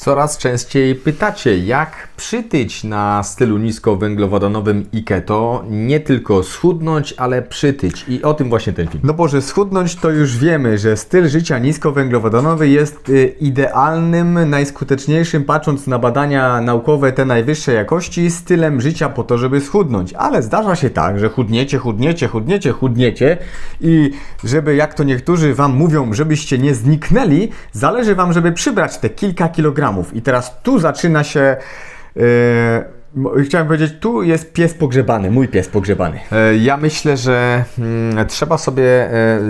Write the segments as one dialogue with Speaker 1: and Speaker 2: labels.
Speaker 1: Coraz częściej pytacie, jak przytyć na stylu niskowęglowodanowym i keto, nie tylko schudnąć, ale przytyć. I o tym właśnie ten film.
Speaker 2: No bo, że schudnąć to już wiemy, że styl życia niskowęglowodanowy jest y, idealnym, najskuteczniejszym, patrząc na badania naukowe te najwyższej jakości, stylem życia po to, żeby schudnąć. Ale zdarza się tak, że chudniecie, chudniecie, chudniecie, chudniecie i żeby, jak to niektórzy Wam mówią, żebyście nie zniknęli, zależy Wam, żeby przybrać te kilka kilogramów. I teraz tu zaczyna się... Yy, Chciałem powiedzieć, tu jest pies pogrzebany, mój pies pogrzebany.
Speaker 1: E, Ja myślę, że mm, trzeba sobie e,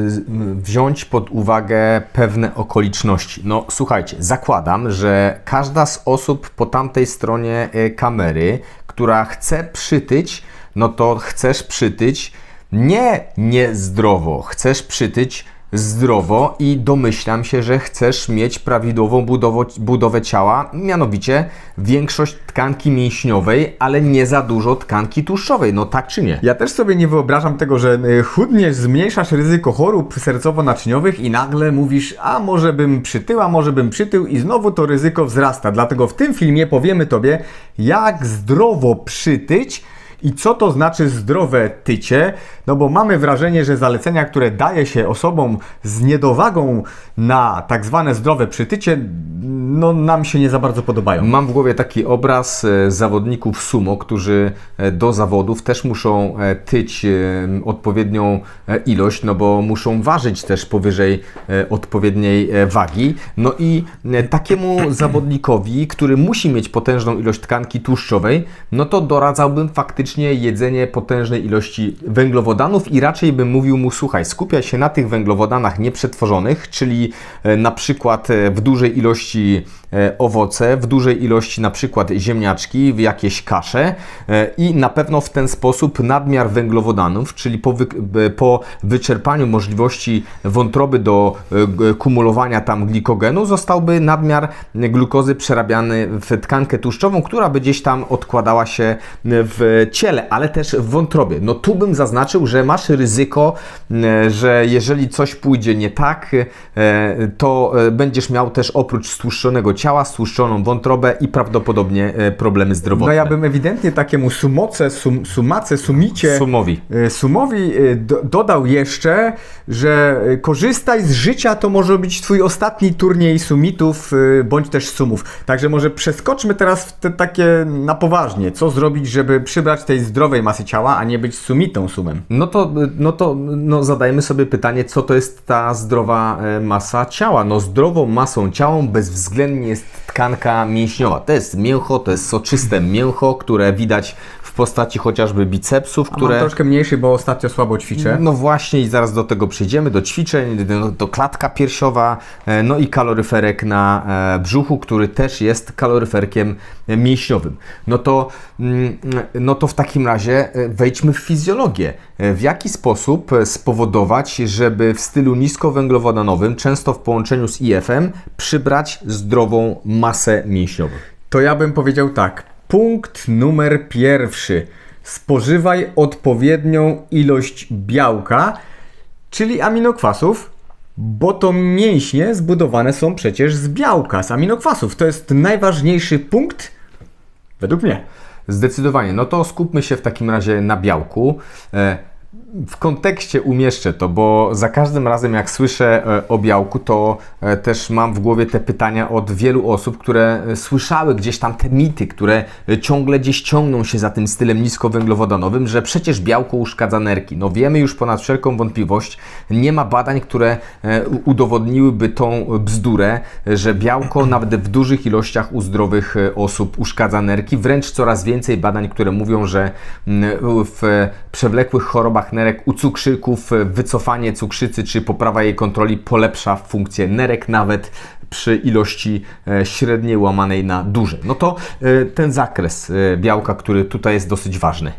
Speaker 1: wziąć pod uwagę pewne okoliczności. No słuchajcie, zakładam, że każda z osób po tamtej stronie e, kamery, która chce przytyć, no to chcesz przytyć nie niezdrowo, chcesz przytyć zdrowo i domyślam się, że chcesz mieć prawidłową budowo, budowę ciała, mianowicie większość tkanki mięśniowej, ale nie za dużo tkanki tłuszczowej. No tak czy nie?
Speaker 2: Ja też sobie nie wyobrażam tego, że y, chudniesz, zmniejszasz ryzyko chorób sercowo-naczyniowych i nagle mówisz, a może bym przytyła, może bym przytył i znowu to ryzyko wzrasta. Dlatego w tym filmie powiemy Tobie, jak zdrowo przytyć i co to znaczy zdrowe tycie, no bo mamy wrażenie, że zalecenia, które daje się osobom z niedowagą na tak zwane zdrowe przytycie, no nam się nie za bardzo podobają.
Speaker 1: Mam w głowie taki obraz e, zawodników sumo, którzy e, do zawodów też muszą e, tyć odpowiednią ilość, no bo muszą ważyć też powyżej odpowiedniej wagi. No i takiemu zawodnikowi, który musi mieć potężną ilość tkanki tłuszczowej, no to doradzałbym faktycznie jedzenie potężnej ilości węglowodanów i raczej bym mówił mu, słuchaj, skupiaj się na tych węglowodanach nieprzetworzonych, czyli e, na przykład e, w dużej ilości owoce, w dużej ilości na przykład ziemniaczki, w jakieś kasze e, i na pewno w ten sposób nadmiar węglowodanów, czyli po, wy, b- po wyczerpaniu możliwości wątroby do e, kumulowania tam glikogenu zostałby nadmiar glukozy przerabiany w tkankę tłuszczową, która by gdzieś tam odkładała się w ciele, ale też w wątrobie. No tu bym zaznaczył, że masz ryzyko, e, że jeżeli coś pójdzie nie tak, e, to e, będziesz miał też oprócz stłuszczonego ciała, stłuszczoną wątrobę i prawdopodobnie e, problemy zdrowotne.
Speaker 2: No ja bym ewidentnie takiemu sumoce, sum, sumace, sumicie...
Speaker 1: Sumowi.
Speaker 2: Y, Sumowi y, do, dodał jeszcze, że korzystaj z życia, to może być twój ostatni turniej sumitów, bądź też sumów. Także może przeskoczmy teraz w te takie na poważnie. Co zrobić, żeby przybrać tej zdrowej masy ciała, a nie być sumitą sumem?
Speaker 1: No to, no to no zadajmy sobie pytanie, co to jest ta zdrowa e, masa ciała. No zdrową masą ciała bezwzględnie jest tkanka mięśniowa. To jest mięcho, to jest soczyste mięcho, które widać w postaci chociażby bicepsów,
Speaker 2: Które... Mam troszkę mniejszy, bo ostatnio słabo ćwiczę.
Speaker 1: No właśnie i zaraz do tego przejdziemy, do ćwiczeń, do, do klatka piersiowa, e, no i kaloryferek na e, brzuchu, który też jest kaloryferkiem mięśniowym. No to, mm, no to w takim razie e, wejdźmy w fizjologię. E, W jaki sposób e, spowodować, żeby w stylu niskowęglowodanowym, często w połączeniu z IF-em, przybrać zdrową masę mięśniową?
Speaker 2: To ja bym powiedział tak. Punkt numer pierwszy. Spożywaj odpowiednią ilość białka, czyli aminokwasów, bo to mięśnie zbudowane są przecież z białka, z aminokwasów. To jest najważniejszy punkt według mnie.
Speaker 1: Zdecydowanie. No to skupmy się w takim razie na białku. W kontekście umieszczę to, bo za każdym razem jak słyszę e, o białku, to e, też mam w głowie te pytania od wielu osób, które e, słyszały gdzieś tam te mity, które ciągle gdzieś ciągną się za tym stylem niskowęglowodanowym, że przecież białko uszkadza nerki. No wiemy już ponad wszelką wątpliwość, nie ma badań, które e, u- udowodniły tą bzdurę, że białko nawet w dużych ilościach u zdrowych osób uszkadza nerki. Wręcz coraz więcej badań, które mówią, że mm, w przewlekłych chorobach nerek u cukrzyków e, wycofanie cukrzycy czy poprawa jej kontroli polepsza funkcję nerek nawet przy ilości e, średniej łamanej na duże. No to e, ten zakres białka, który tutaj jest dosyć ważny.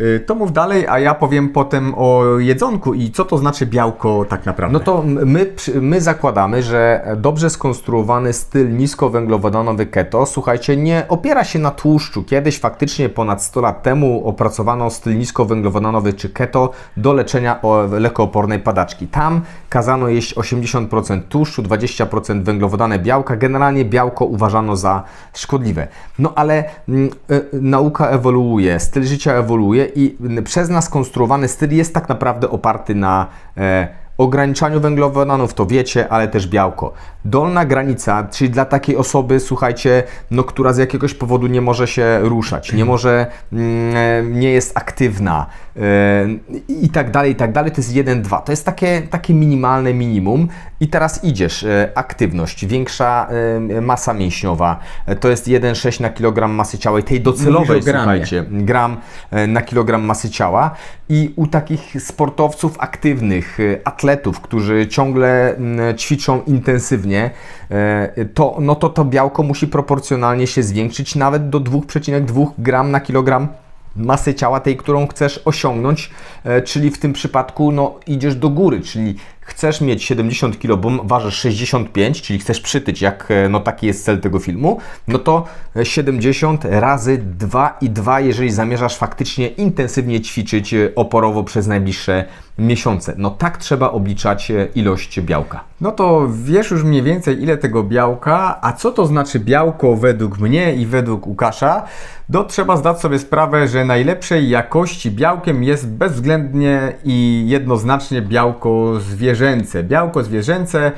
Speaker 2: Y, To mów dalej, a ja powiem potem o jedzonku i co to znaczy białko tak naprawdę.
Speaker 1: No to my, my zakładamy, że dobrze skonstruowany styl niskowęglowodanowy keto, słuchajcie, nie opiera się na tłuszczu. Kiedyś faktycznie ponad 100 lat temu opracowano styl niskowęglowodanowy czy keto do leczenia lekoopornej padaczki. Tam kazano jeść 80% tłuszczu, 20% węglowodany białka. Generalnie białko uważano za szkodliwe. No ale mm, e, nauka ewoluuje, styl życia ewoluuje i przez nas konstruowany styl jest tak naprawdę oparty na e, ograniczaniu węglowodanów, to wiecie, ale też białko. Dolna granica, czyli dla takiej osoby, słuchajcie, no, która z jakiegoś powodu nie może się ruszać, nie może, mm, nie jest aktywna e, i tak dalej, i tak dalej, to jest 1-2. To jest takie, takie minimalne minimum. I teraz idziesz, e, aktywność, większa e, masa mięśniowa, to jest 1,6 na kilogram masy ciała i tej docelowej, słuchajcie, gram na kilogram masy ciała. I u takich sportowców aktywnych, e, atletów, którzy ciągle mm, ćwiczą intensywnie, e, to, no to to białko musi proporcjonalnie się zwiększyć nawet do 2,2 gram na kilogram masy ciała tej, którą chcesz osiągnąć, e, czyli w tym przypadku no, idziesz do góry, czyli chcesz mieć 70 kg, bo ważysz 65, czyli chcesz przytyć, jak e, no, taki jest cel tego filmu, no to e, 70 razy 2 i 2, jeżeli zamierzasz faktycznie intensywnie ćwiczyć e, oporowo przez najbliższe miesiące. No tak trzeba obliczać e, ilość białka.
Speaker 2: No to wiesz już mniej więcej ile tego białka, a co to znaczy białko według mnie i według Łukasza, to trzeba zdać sobie sprawę, że najlepszej jakości białkiem jest bezwzględnie i jednoznacznie białko zwierzęce. Białko zwierzęce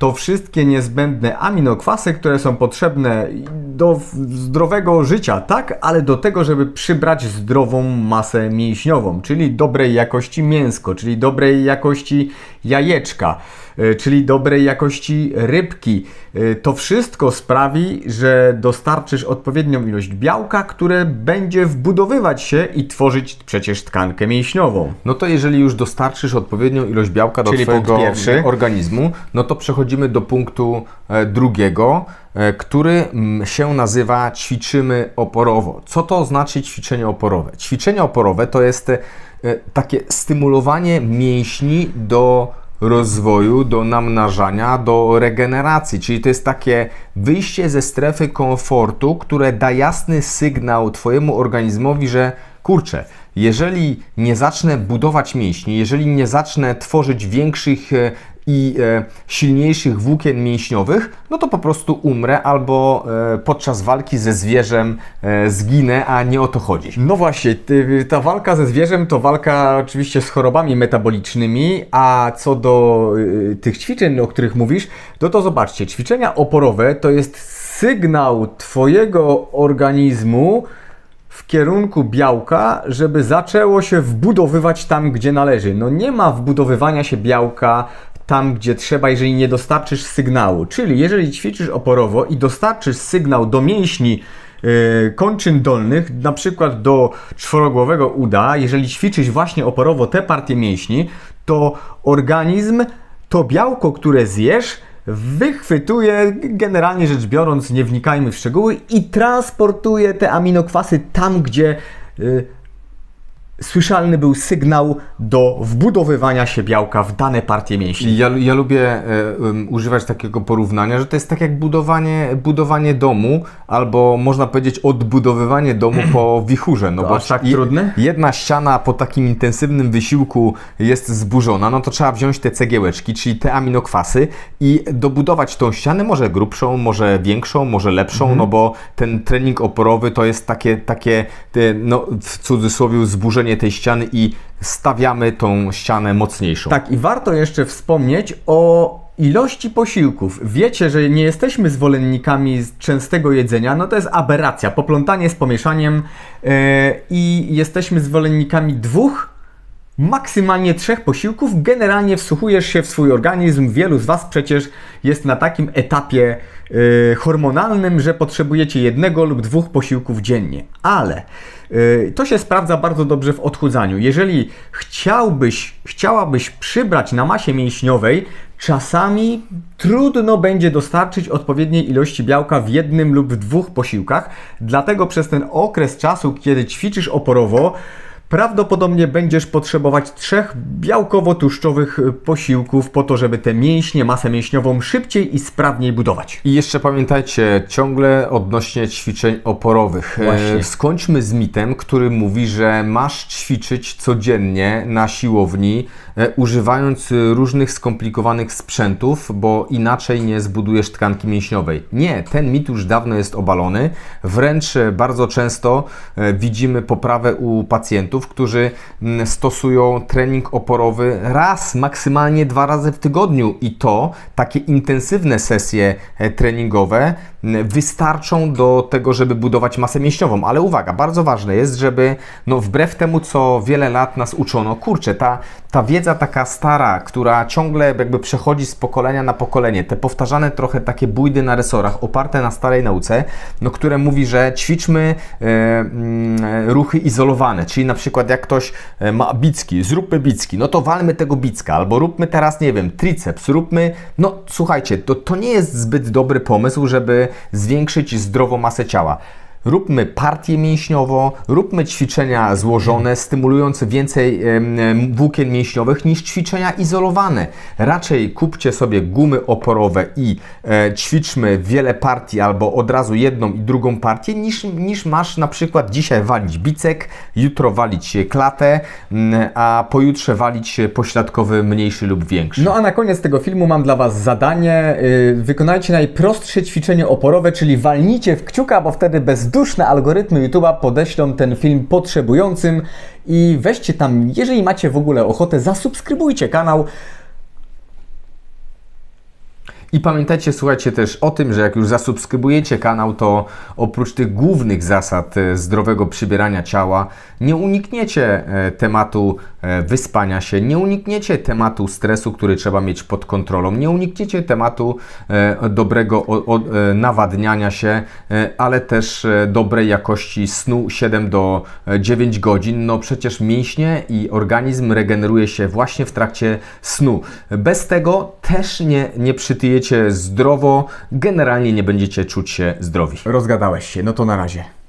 Speaker 2: to wszystkie niezbędne aminokwasy, które są potrzebne do zdrowego życia, tak, ale do tego, żeby przybrać zdrową masę mięśniową, czyli dobrej jakości mięsko, czyli dobrej jakości jajeczka, y, czyli dobrej jakości rybki. Y, To wszystko sprawi, że dostarczysz odpowiednią ilość białka, które będzie wbudowywać się i tworzyć przecież tkankę mięśniową.
Speaker 1: No to jeżeli już dostarczysz odpowiednią ilość białka do
Speaker 2: Czyli
Speaker 1: Twojego
Speaker 2: pierwszy.
Speaker 1: organizmu, no to przechodzimy do punktu e, drugiego, e, który mm, się nazywa ćwiczymy oporowo. Co to znaczy ćwiczenie oporowe? Ćwiczenie oporowe to jest e, takie stymulowanie mięśni do rozwoju, do namnażania, do regeneracji, czyli to jest takie wyjście ze strefy komfortu, które da jasny sygnał Twojemu organizmowi, że kurczę, jeżeli nie zacznę budować mięśni, jeżeli nie zacznę tworzyć większych i e, silniejszych włókien mięśniowych, no to po prostu umrę albo e, podczas walki ze zwierzem e, zginę, a nie o to chodzi.
Speaker 2: No właśnie, ta walka ze zwierzem to walka oczywiście z chorobami metabolicznymi, a co do tych ćwiczeń, o których mówisz, no to zobaczcie, ćwiczenia oporowe to jest sygnał Twojego organizmu w kierunku białka, żeby zaczęło się wbudowywać tam, gdzie należy. No nie ma wbudowywania się białka tam, gdzie trzeba, jeżeli nie dostarczysz sygnału. Czyli jeżeli ćwiczysz oporowo i dostarczysz sygnał do mięśni yy, kończyn dolnych, na przykład do czworogłowego uda, jeżeli ćwiczysz właśnie oporowo te partie mięśni, to organizm to białko, które zjesz, wychwytuje, generalnie rzecz biorąc, nie wnikajmy w szczegóły, i transportuje te aminokwasy tam, gdzie y, słyszalny był sygnał do wbudowywania się białka w dane partie mięśni.
Speaker 1: Ja, ja lubię e, um, używać takiego porównania, że to jest tak jak budowanie, budowanie domu, albo można powiedzieć odbudowywanie domu po wichurze. No
Speaker 2: To
Speaker 1: bo
Speaker 2: aż tak
Speaker 1: je-
Speaker 2: trudne?
Speaker 1: Jedna ściana po takim intensywnym wysiłku jest zburzona, no to trzeba wziąć te cegiełeczki, czyli te aminokwasy i dobudować tą ścianę, może grubszą, może większą, może lepszą,
Speaker 2: Mhm.
Speaker 1: no bo ten trening oporowy to jest takie, takie no, w cudzysłowie zburzenie tej ściany i stawiamy tą ścianę mocniejszą.
Speaker 2: Tak, i warto jeszcze wspomnieć o ilości posiłków. Wiecie, że nie jesteśmy zwolennikami częstego jedzenia, no to jest aberracja, poplątanie z pomieszaniem e, i jesteśmy zwolennikami dwóch, maksymalnie trzech posiłków. Generalnie wsłuchujesz się w swój organizm. Wielu z Was przecież jest na takim etapie e, hormonalnym, że potrzebujecie jednego lub dwóch posiłków dziennie. Ale e, to się sprawdza bardzo dobrze w odchudzaniu. Jeżeli chciałbyś, chciałabyś przybrać na masie mięśniowej, czasami trudno będzie dostarczyć odpowiedniej ilości białka w jednym lub w dwóch posiłkach. Dlatego przez ten okres czasu, kiedy ćwiczysz oporowo, prawdopodobnie będziesz potrzebować trzech białkowo-tłuszczowych y, posiłków po to, żeby te mięśnie, masę mięśniową szybciej i sprawniej budować.
Speaker 1: I jeszcze pamiętajcie, ciągle odnośnie ćwiczeń oporowych. E,
Speaker 2: Właśnie.
Speaker 1: Skończmy z mitem, który mówi, że masz ćwiczyć codziennie na siłowni, e, używając e, różnych skomplikowanych sprzętów, bo inaczej nie zbudujesz tkanki mięśniowej. Nie, ten mit już dawno jest obalony. Wręcz e, bardzo często widzimy poprawę u pacjentów, którzy mm, stosują trening oporowy raz, maksymalnie dwa razy w tygodniu i to takie intensywne sesje e, treningowe m, wystarczą do tego, żeby budować masę mięśniową. Ale uwaga, bardzo ważne jest, żeby no wbrew temu, co wiele lat nas uczono, kurczę, ta, ta wiedza taka stara, która ciągle jakby przechodzi z pokolenia na pokolenie, te powtarzane trochę takie bójdy na resorach, oparte na starej nauce, no które mówi, że ćwiczmy e, mm, ruchy izolowane, czyli na przykład jak ktoś e, ma bicki, zróbmy bicki, no to walmy tego bicka, albo róbmy teraz, nie wiem, triceps, róbmy, no słuchajcie, to, to nie jest zbyt dobry pomysł, żeby zwiększyć zdrowo masę ciała. Róbmy partię mięśniową, róbmy ćwiczenia złożone, stymulujące więcej włókien mięśniowych niż ćwiczenia izolowane. Raczej kupcie sobie gumy oporowe i e, ćwiczmy wiele partii albo od razu jedną i drugą partię, niż, niż masz na przykład dzisiaj walić bicek, jutro walić klatę, mm, a pojutrze walić pośladkowy mniejszy lub większy.
Speaker 2: No a na koniec tego filmu mam dla Was zadanie. Yy, wykonajcie najprostsze ćwiczenie oporowe, czyli walnijcie w kciuka, bo wtedy bezduszne algorytmy YouTube'a podeślą ten film potrzebującym i weźcie tam, jeżeli macie w ogóle ochotę, zasubskrybujcie kanał.
Speaker 1: I pamiętajcie, słuchajcie też o tym, że jak już zasubskrybujecie kanał, to oprócz tych głównych zasad e, zdrowego przybierania ciała, nie unikniecie e, tematu e, wyspania się, nie unikniecie tematu stresu, który trzeba mieć pod kontrolą, nie unikniecie tematu dobrego nawadniania się, ale też dobrej jakości snu 7 do e, 9 godzin. No przecież mięśnie i organizm regeneruje się właśnie w trakcie snu. Bez tego też nie, nie przytyjecie zdrowo, generalnie nie będziecie czuć się zdrowi.
Speaker 2: Rozgadałeś się, no to na razie.